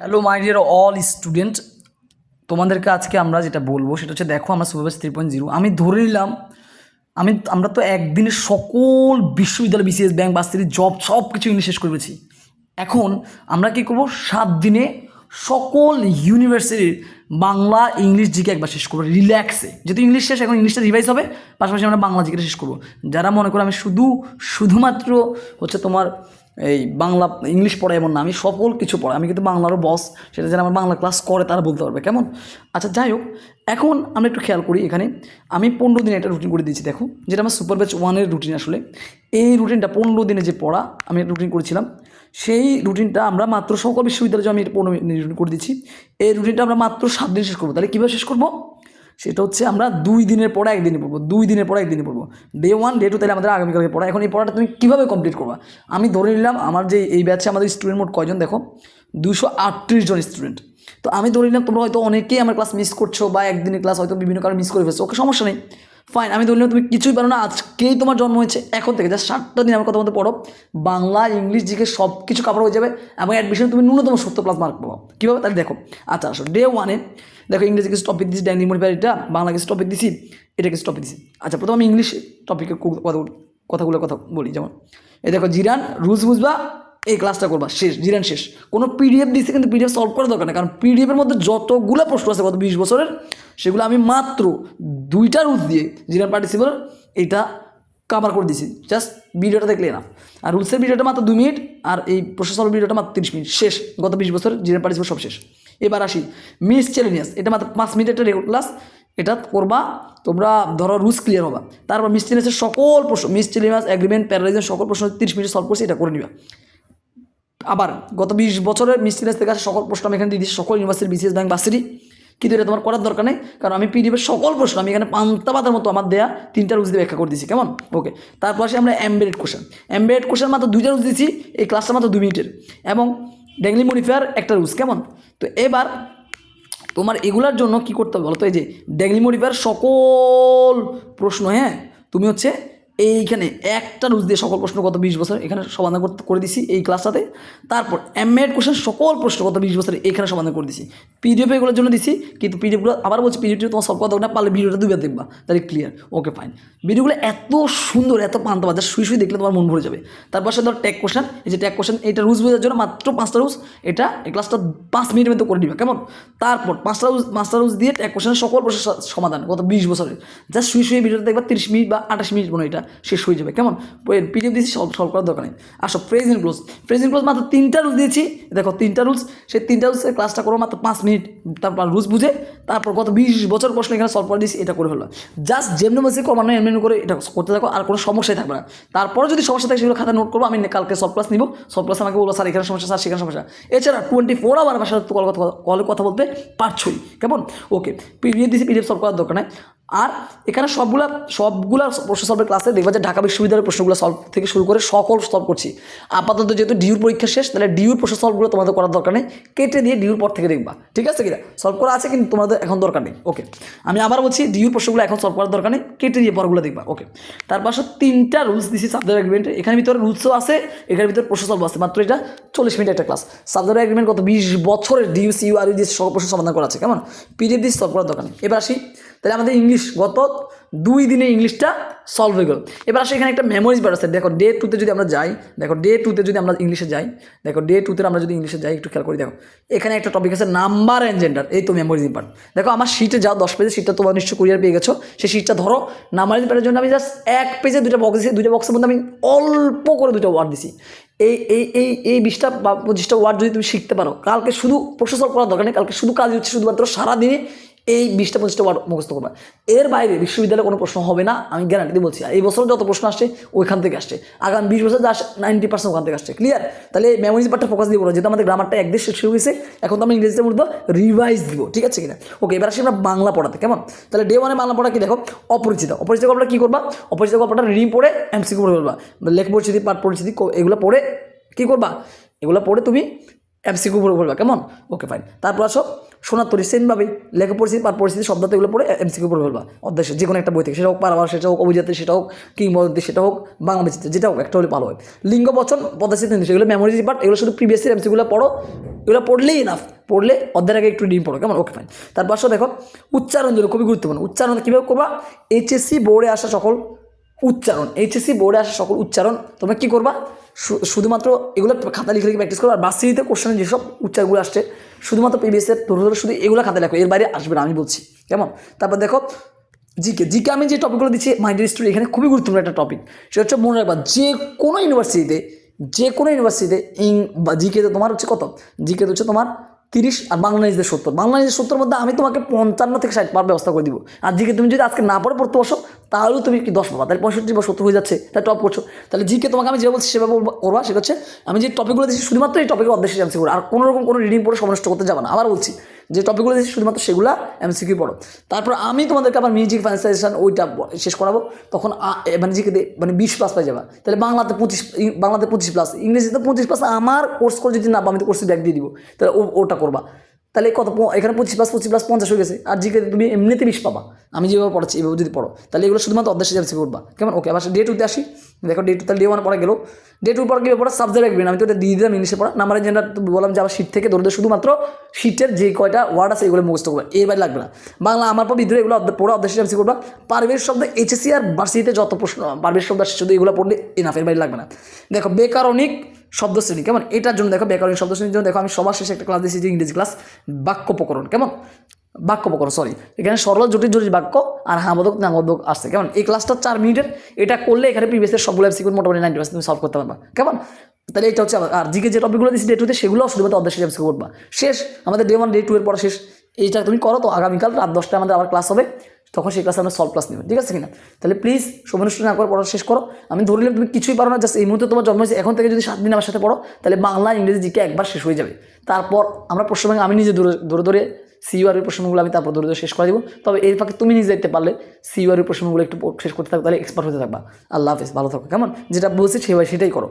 Hello my dear all student তোমাদেরকে আজকে আমরা যেটা বলব, সেটা হচ্ছে দেখো আমরা সুপারভাইজ থ্রি পয়েন্ট জিরো আমি ধরে নিলাম, আমি, আমরা তো একদিনে সকল বিশ্ববিদ্যালয় বিসিএস ব্যাংক বাস্তির জব সব কিছু ইংলিশ শেষ করেছি এখন আমরা কী করব? সাত দিনে সকল ইউনিভার্সিটির বাংলা ইংলিশ জিকে একবার শেষ করব রিল্যাক্সে যেহেতু ইংলিশ শেষ, এখন ইংলিশটা রিভাইজ হবে, পাশাপাশি আমরা বাংলা জিকে শেষ করব। যারা মনে করো আমি শুধু, শুধুমাত্র হচ্ছে তোমার এই বাংলা ইংলিশ পড়ে এমন না, আমি সকল কিছু পড়ে আমি কিন্তু বাংলারও বস সেটা যারা আমার বাংলা ক্লাস করে, তারা বলতে পারবে, কেমন? আচ্ছা যাই হোক, এখন আমরা একটু খেয়াল করি এখানে। আমি পনেরো দিনে একটা রুটিন করে দিয়েছি, দেখো। যেটা আমার সুপার ব্যাচ ওয়ানের রুটিন আসলে। এই রুটিনটা পনেরো দিনে যে পড়া, আমি রুটিন করেছিলাম। সেই রুটিনটা আমরা মাত্র সকল বিশ্ববিদ্যালয়ে আমি পনেরো রুটিন করে দিচ্ছি, এই রুটিনটা আমরা মাত্র সাত দিন শেষ করব। তাহলে কীভাবে শেষ করব? সেটা হচ্ছে আমরা দুই দিনের পরে একদিনে পড়ব, দুই দিনের পরে একদিনে পড়ব। ডে ওয়ান ডে টু তাহলে আমাদের আগামীকালকে পড়া। এখন এই পড়াটা তুমি কীভাবে কমপ্লিট করবা? আমি ধরে নিলাম আমার যে এই ব্যাচে আমাদের স্টুডেন্ট মোট কয়জন দেখো? দুশো আটত্রিশ জন স্টুডেন্ট তো আমি ধরে নিলাম তোমরা হয়তো অনেকেই আমার ক্লাস মিস করছ বা একদিনের ক্লাস হয়তো বিভিন্ন কারণে মিস করে ফেলছো, ওকে সমস্যা নেই। ফাইন আমি ধরে নিলাম তুমি কিছুই পারো না, আজকেই তোমার জন্ম হয়েছে, এখন থেকে জাস্ট সাতটা দিন আমার কথা মতো পড়ো, বাংলা, ইংলিশ, জিকে সব কিছু কাপড় হয়ে যাবে, এবং অ্যাডমিশন তুমি ন্যূনতম সত্তর প্লাস মার্ক পাবো। কীভাবে? তাহলে দেখো আচ্ছা আসো ডে ওয়ানে দেখো ইংরেজি কিছু টপিক দিচ্ছি ডাইনিং মডিফায়ার এটা বাংলা কিছু টপিক দিছি এটা কিছু টপিক দিছি আচ্ছা প্রথমে আমি ইংলিশ টপিকের কথা কথাগুলো কথা বলি, যেমন, এই দেখো, জিরান, রুলস বুঝবা, এই ক্লাসটা করবা, শেষ, জিরান শেষ। কোনো পিডিএফ দিচ্ছে কিন্তু পিডিএফ সলভ করার দরকার নেই, কারণ পিডিএফের মধ্যে যতগুলো প্রশ্ন আছে গত বিশ বছরের, সেগুলো আমি মাত্র দুইটা রুলস দিয়ে জিরান পার্টিসিপাল এইটা কাভার করে দিছি জাস্ট ভিডিওটা দেখলে না। আর রুলসের ভিডিওটা মাত্র দুই মিনিট আর এই প্রসেসর ভিডিওটা মাত্র তিরিশ মিনিট শেষ, গত বিশ বছর জিরান পার্টিসিপাল সব শেষ। এবার আসি। মিস চ্যালেঞ্জাস এটা মাত্র পাঁচ মিনিট একটা রেকর্ড ক্লাস এটা করবা, তোমরা ধরো রুলস ক্লিয়ার হবা। তারপর মিস চ্যালেঞ্জের সকল প্রশ্ন মিস চ্যালেঞ্জাস অ্যাগ্রিমেন্ট প্যারালাইজের সকল প্রশ্ন তিরিশ মিনিট সলভ করছি, এটা করে নিবা। আবার গত বিশ বছরের মিস চ্যালেঞ্জ থেকে আসা সকল প্রশ্ন আমি এখানে দিয়ে দিচ্ছি। সকল ইউনিভার্সিটি বিসিএস ব্যাংক বাসিটি কিন্তু এটা তোমার করার দরকার নেই? কারণ আমি পিডিএফের সকল প্রশ্ন, আমি এখানে পান্তা পাতার মতো আমার দেয়া তিনটা রুজ দিয়ে ব্যাখ্যা করে দিচ্ছি কেমন? ওকে তারপর আসে আমরা এমবেড কোশ্চেন এমবেড কোশ্চেন মাত্র দুইটা রুজ দিচ্ছি এই ক্লাসটা মাত্র দু মিনিটের। এবং ডেংলি মডিফায়ার একটা রুজ কেমন? তো এবার তোমার এগুলার জন্য কি করতে হবে বলো তো এই যে ডেংলি মডিফায়ার সকল প্রশ্ন হ্যাঁ? তুমি হচ্ছে এইখানে একটা রুজ দিয়ে সকল প্রশ্ন গত বিশ বছর এখানে সমাধান করতে করে দিছি এই ক্লাসটাতে তারপর এমএড কোশ্চেন সকল প্রশ্ন গত বিশ বছর এখানে সমাধান করে দিছি। পিডিএফ এগুলোর জন্য দিছি, কিন্তু পিডিএফগুলো আবার বলছি পিডিএফ তোমার সব কথা না, পারলে ভিডিওটা দুবার দেখবা, তাহলে ক্লিয়ার ওকে ফাইন ভিডিওগুলো এত সুন্দর, এত পান্তা বাজার শুই শুই দেখলে তোমার মন ভরে যাবে। তারপর সে ধর ট্যাগ কোশ্চেন এই যে ট্যাগ কোশ্চেন এটা রুজ বোঝার জন্য মাত্র পাঁচটা রুজ এটা এই ক্লাসটা পাঁচ মিনিটের মধ্যে করে দিবে কেমন? তারপর পাঁচটা রুজ পাঁচটা রুজ দিয়ে ট্যাগ কোশ্চেন সকল প্রশ্নের সমাধান গত বিশ বছরের জাস্ট শুয়ে শুয়ে ভিডিওটা দেখবা তিরিশ মিনিট বা আঠাশ মিনিট মনে এটা। শেষ হয়ে যাবে। কেমন? পিডিএফ দিয়েছি সলভ সলভ করার দরকার নেই। আসো প্রেজেন্ট ক্লোজ প্রেজেন্ট ক্লোজ মাত্র তিনটা রুলস দিয়েছি। দেখো, তিনটা রুলস সেই তিনটা রুলসের ক্লাসটা করো মাত্র পাঁচ মিনিট। তারপর রুলস বুঝে, তারপর গত বিশ বছর প্রশ্ন এখানে সলভ করে দিয়েছি, এটা করে ফেলবা জাস্ট যেমনি বলছি ক্রমান্বয়ে এমনি করে এটা করতে থাকো, আর কোনো সমস্যাই থাকবে না। তারপরে যদি সমস্যা থাকে, সেগুলো খাতা নোট করব, আমি কালকে সব ক্লাস নিব। সব ক্লাস আমাকে বলব, স্যার, এখানে সমস্যা, স্যার, সেখানে সমস্যা। এছাড়া টোয়েন্টি ফোর আওয়ার আমার কল কথা কলে কথা বলতে পারছই। কেমন? ওকে পিডিএফ দিয়েছি পিডিএফ সলভ করার দরকার নাই। আর এখানে সবগুলা সবগুলা প্রশ্ন সলভের ক্লাসে দেখবা যে ঢাকা বিশ্ববিদ্যালয়ের প্রশ্নগুলো সলভ থেকে শুরু করে সকল সলভ করছি। আপাতত যেহেতু ডিউর পরীক্ষা শেষ, তাহলে ডিউর প্রশ্ন সলভগুলো তোমাদের করার দরকার নেই। কেটে দিয়ে ডিউর পর থেকে দেখবা। ঠিক আছে কিনা? সলভ করা আছে কিন্তু তোমাদের এখন দরকার নেই। ওকে আমি আবার বলছি ডিউর প্রশ্নগুলো এখন সলভ করার দরকার নেই। কেটে দিয়ে পরগুলো দেখবা। ওকে তারপর আসলে তিনটা রুলস দিছি সাবজেক্ট এগ্রিমেন্টে এখানে ভিতরে রুলসও আছে, এখানে ভিতরে প্রশ্ন সলভ আছে। মাত্র এটা চল্লিশ মিনিট একটা ক্লাস সাবজেক্ট এগ্রিমেন্ট কত বিশ বছরের ডিউ সিউ আর দিয়ে সকল প্রশ্ন সমাধান করা আছে। কেমন? পিডিএফ দিয়ে সলভ করার দরকার নেই। এবার আসি তাহলে আমাদের ইংলিশ গত দুই দিনে ইংলিশটা সলভ হয়ে গেল। এবার আসে, এখানে একটা মেমোরিজ বার আছে। দেখো ডে টুতে যদি আমরা যাই, দেখো ডে টুতে যদি আমরা ইংলিশে যাই, দেখো ডে টুতে আমরা যদি ইংলিশে যাই, একটু খেয়াল করি, দেখো, এখানে একটা টপিক আছে নাম্বার অ্যান্ড জেন্ডার এই তো মেমোরিজ ইম্পার্ট দেখো, আমার শিটে যাও, দশ পেজে শিটটা তোমার নিশ্চয় কুরিয়ার পেয়ে গেছো। সেই শিটটা ধরো নাম্বার ইম্পার্টের জন্য আমি জাস্ট এক পেজে দুটো বক্স দিয়েছি দুটো বক্সের মধ্যে আমি অল্প করে দুটো ওয়ার্ড দিছি। এই এই এই এই বিশটা বা পঁচিশটা ওয়ার্ড যদি তুমি শিখতে পারো, কালকে শুধু প্রশ্ন সলভ করার দরকার নেই, কালকে শুধু কাজ হচ্ছে শুধুমাত্র সারাদিনে এই বিশটা পঁচিশটা ওয়ার্ড মুখস্থ করবা। এর বাইরে বিশ্ববিদ্যালয়ে কোনো প্রশ্ন হবে না, আমি গ্যারান্টি বলছি। এই বছর যত প্রশ্ন আসছে, ওইখান থেকে আসছে। আগামী বিশ বছর যা নাইনটি পার্সেন্ট ওখান থেকে আসছে। ক্লিয়ার তাহলে মেমোরিজ পার্টটা ফোকাস দিয়ে বলো, যেহেতু আমাদের গ্রামারটা একদেশ শেষ হয়ে গেছে এখন তো আমি ইংরেজিতে বলব রিভাইজ দিব। ঠিক আছে কিনা? ওকে এবার আসি আমরা বাংলা পড়াতে, কেমন? তাহলে ডে ওয়ানে বাংলা পড়া কি দেখো? অপরিচিত। অপরিচিত গল্পটা কী করবা? অপরিচিত গল্পটা রিডিং পড়ে এমসিকিউ পড়ে বলবা। লেখ পরিচিতি পাঠ পরিচিতি এগুলো পড়ে কী করবা? এগুলো পড়ে তুমি এমসিকিউ পড়ে বলবা, কেমন? ওকে ফাইন তারপর আসো শোনার তরি সেমভাবে লেখা পরিস্থিতি পার পরিস্থিতি শব্দ এগুলো পড়ে এমসিকিউ পড়ে বলবা। অধ্যায় যে কোনো একটা বই থেকে সেটা হোক পারাবার সেটা হোক অভিজাতি, সেটা হোক কিংবদন্তি, সেটা হোক বাংলা বিচিত্র যেটা হোক, একটা হলে ভালো হয়। লিঙ্গ, বচন, পদার্থিত সেগুলো মেমোরি বাট এগুলো শুধু প্রিভিয়াস এমসিগুলো পড়ো, এগুলো পড়লেই এনাফ পড়লে অধ্যায়ের আগে একটু ডিম পড়ো, কেমন? ওকে ফাইন তারপর আসো, দেখো, উচ্চারণ যেগুলো খুবই গুরুত্বপূর্ণ। উচ্চারণ কীভাবে করবা? এইচএসসি বোর্ডে আসা সকল উচ্চারণ এইচএসসি বোর্ডে আসা সকল উচ্চারণ, তোমরা কী করবা? শুধুমাত্র এগুলো খাতা লিখে লিখে প্র্যাকটিস করো আর বাসিতে কোশ্চেনে যেসব উচ্চারগুলো আসছে, শুধুমাত্র প্রিভিয়াসের ধরে ধরে শুধু এগুলো খাতা লেখো, এর বাইরে আসবে না, আমি বলছি, কেমন? তারপর দেখো, জিকে জিকে আমি যে টপিকগুলো দিচ্ছি মাইন্ড স্টুডেন্ট এখানে খুবই গুরুত্বপূর্ণ একটা টপিক সেটা হচ্ছে মনে রাখবা, যে কোনো ইউনিভার্সিটিতে যে কোনো ইউনিভার্সিটিতে ইং, বা জিকেতে তোমার হচ্ছে কত? জিকেতে হচ্ছে তোমার তিরিশ আর বাংলাদেশদের সত্তর। বাংলাদেশের সত্তর মধ্যে আমি তোমাকে পঞ্চান্ন থেকে ষাট পার ব্যবস্থা করে দিব। আর জিকে তুমি যদি আজকে না পড়ে, পড়তে বসো তাহলেও তুমি কি দশ পাবা তাহলে পঁয়ষট্টি বা সত্তর হয়ে যাচ্ছে। তাহলে টপ করছ। তাহলে জিকে তোমাকে আমি যে বলছি, সেভাবে করবা, সেটা হচ্ছে আমি যে টপিকগুলো দিচ্ছি শুধুমাত্র এই টপিকের অধ্যক্ষ এমসি করো আর কোনো রকম কোনো রিডিং পড়ে সমস্ত করতে যাবে না। আবার বলছি, যে টপিকগুলো দিচ্ছি শুধুমাত্র সেগুলো এমসিকিউ পড়ো। তারপর আমি তোমাদেরকে আবার মিউজিক ফাইন্যান্সাইজেশন ওইটা শেষ করাবো। তখন মানে জিকে মানে বিশ প্লাস পাই যাবা। তাহলে বাংলাতে পঁচিশ বাংলাতে পঁচিশ প্লাস ইংরেজিতে পঁচিশ প্লাস আমার কোর্স করে যদি না আমি তো কোর্সে ব্যাক দিয়ে দিব। তাহলে ওটা করবা। তাহলে কত এখানে পঁচিশ প্লাস পঁচিশ প্লাস পঞ্চাশ হয়ে গেছে। আর জিকে তুমি এমনিতে বিশ পাবা। আমি যেভাবে পড়াচ্ছি, এভাবে যদি পড়ো, তাহলে এগুলো শুধুমাত্র অধ্যায় এমসি করবা কেমন? ওকে আবার ডে টুতে আসি। দেখো ডে টু তাহলে ডে ওয়ান পরে গেলো। ডে টু পরে গিয়ে পড়া সাবজেক্ট রাখবেন আমি তো এটা দিয়ে দিলাম ইংলিশে পড়া। নাম্বারের জেন্ডার বললাম যে আবার শীত থেকে ধরে শুধুমাত্র শীতের যে কয়টা ওয়ার্ড আছে এগুলো মুখস্থ করবে। এর বাইরে লাগবে না। বাংলা, আমার পর বিদ্রোহ, এগুলো পড়া অধ্যায় এমসি করবা পারিবেশ শব্দ এইচএসসি আর ভার্সিটিতে যত প্রশ্ন পারিবেশ শব্দ শুধু এগুলো পড়লে এনাফ এর বাইরে লাগবে না। দেখো বেকারণিক শব্দ শ্রেণি কেমন? এটার জন্য দেখো ব্যাকরণিক শব্দ শ্রেণির জন্য দেখো আমি সবার শেষে একটা ক্লাস দিয়েছি যে ইংরেজি ক্লাস বাক্য প্রকরণ কেমন? বাক্য প্রকরণ সরি এখানে সরল, জটিল জটিল বাক্য আর হামদক নামদক আসছে, কেমন? এই ক্লাসটা চার মিনিটের, এটা করলে এখানে প্রিভিয়াসের সবগুলো এমসিকিউ মোটামুটি নাইনটি পার্সেন্ট তুমি সলভ করতে পারবা, কেমন? তাহলে এটা হচ্ছে আর জিকে যে টপিকগুলো দিচ্ছি ডে টুতে সেগুলো শুধুমাত্র অর্ধেক এমসিকিউ করবা। শেষ, আমাদের ডে ওয়ান ডে টু এর পর শেষ, এইটা তুমি করো তো, আগামীকাল রাত দশটায় আমাদের আবার ক্লাস হবে। তখন সেই ক্লাসে আমরা সলভ ক্লাস নেব, ঠিক আছে কিনা? তাহলে প্লিজ সময় না করে পড়া শেষ করো। আমি ধরে নিলাম তুমি কিছুই পারো না জাস্ট এই মুহূর্তে তোমার জন্ম হয়েছে, এখন থেকে যদি সাত দিন আমার সাথে পড়ো, তাহলে বাংলা, ইংরেজি, জিকে একবার শেষ হয়ে যাবে। তারপর আমরা পশ্চিমবঙ্গে আমি নিজে ধরে ধরে ধরে সিইউআর প্রশ্নগুলো আমি তারপর ধরে শেষ করে দিব। তবে এর ফাঁকে তুমি নিজে দেখতে পারলে সিইউআর প্রশ্নগুলো একটু শেষ করতে থাকো, তাহলে এক্সপার্ট হতে থাকবা। আল্লাহ হাফিজ, ভালো থাকো, কেমন? যেটা বলছি সেভাবে সেটাই করো।